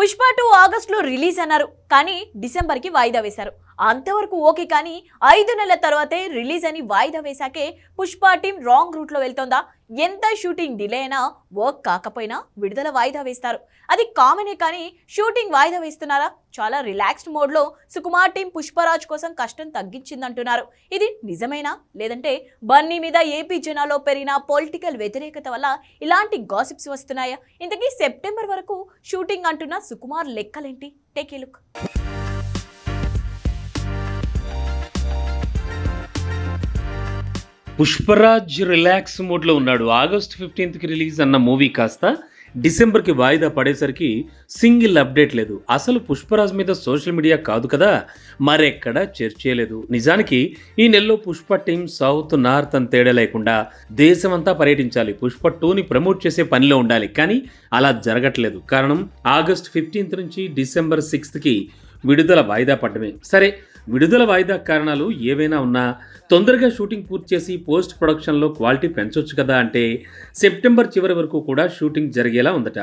Pushpa two ఆగస్టులో release అన్నారు కానీ డిసెంబర్కి వాయిదా వేశారు. అంతవరకు ఓకే కానీ ఐదు నెలల తర్వాతే రిలీజ్ అని వాయిదా వేశాకే పుష్ప టీం రాంగ్ రూట్లో వెళ్తోందా? ఎంత షూటింగ్ డిలే అయినా వర్క్ కాకపోయినా విడుదల వాయిదా వేస్తారు. అది కామనే కానీ షూటింగ్ వాయిదా వేస్తున్నారా? చాలా రిలాక్స్డ్ మోడ్లో సుకుమార్ టీం పుష్పరాజ్ కోసం కష్టం తగ్గించిందంటున్నారు. ఇది నిజమేనా? లేదంటే బన్నీ మీద ఏపీ జనాల్లో పెరిగిన పొలిటికల్ వ్యతిరేకత వల్ల ఇలాంటి గాసిప్స్ వస్తున్నాయా? ఇంతకీ సెప్టెంబర్ వరకు షూటింగ్ అంటున్న Sukumar లెక్కలేంటి? Take a look. Pushparaj relax మోడ్లో ఉన్నాడు. ఆగస్ట్ ఫిఫ్టీన్త్కి రిలీజ్ అన్న మూవీ కాస్త డిసెంబర్కి వాయిదా పడేసరికి సింగిల్ అప్డేట్ లేదు. అసలు పుష్పరాజ్ మీద సోషల్ మీడియా కాదు కదా మరెక్కడ చర్చే నిజానికి ఈ నెలలో పుష్ప టీం సౌత్ నార్త్ అని తేడా లేకుండా దేశమంతా పర్యటించాలి. పుష్ప టూని ప్రమోట్ చేసే పనిలో ఉండాలి. కానీ అలా జరగట్లేదు. కారణం ఆగస్ట్ ఫిఫ్టీన్త్ నుంచి డిసెంబర్ సిక్స్త్కి విడుదల వాయిదా పడ్డమే. సరే విడుదల వాయిదా కారణాలు ఏవైనా ఉన్నా తొందరగా షూటింగ్ పూర్తి చేసి పోస్ట్ ప్రొడక్షన్లో క్వాలిటీ పెంచవచ్చు కదా అంటే సెప్టెంబర్ చివరి వరకు కూడా షూటింగ్ జరిగేలా ఉందట.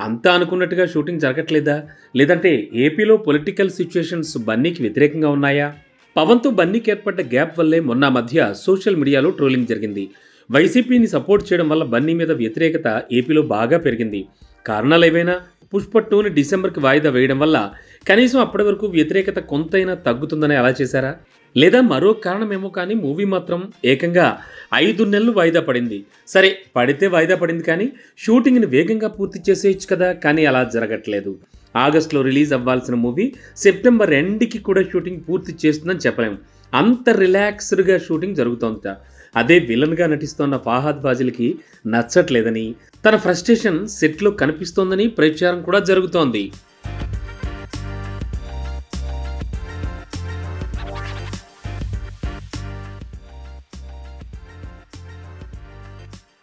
అంతా అనుకున్నట్టుగా షూటింగ్ జరగట్లేదా? లేదంటే ఏపీలో పొలిటికల్ సిచ్యుయేషన్స్ బన్నీకి వ్యతిరేకంగా ఉన్నాయా? పవన్తో బన్నీకి ఏర్పడ్డ గ్యాప్ వల్లే మొన్న మధ్య సోషల్ మీడియాలో ట్రోలింగ్ జరిగింది. వైసీపీని సపోర్ట్ చేయడం వల్ల బన్నీ మీద వ్యతిరేకత ఏపీలో బాగా పెరిగింది. కారణాలు ఏవైనా పుష్ప టూని డిసెంబర్కి వాయిదా వేయడం వల్ల కనీసం అప్పటి వరకు వ్యతిరేకత కొంతైనా తగ్గుతుందని అలా చేశారా? లేదా మరో కారణమేమో కానీ మూవీ మాత్రం ఏకంగా ఐదు నెలలు వాయిదా పడింది. సరే పడితే వాయిదా పడింది కానీ షూటింగ్ని వేగంగా పూర్తి చేసేయచ్చు కదా కానీ అలా జరగట్లేదు. ఆగస్టులో రిలీజ్ అవ్వాల్సిన మూవీ సెప్టెంబర్ రెండుకి కూడా షూటింగ్ పూర్తి చేస్తుందని చెప్పలేము అంత రిలాక్స్డ్గా షూటింగ్ జరుగుతోందట అదే విలన్గా నటిస్తోన్న ఫాహాద్ ఫాజిల్కి నచ్చట్లేదని తన ఫ్రస్ట్రేషన్ సెట్లో కనిపిస్తోందని ప్రచారం కూడా జరుగుతోంది.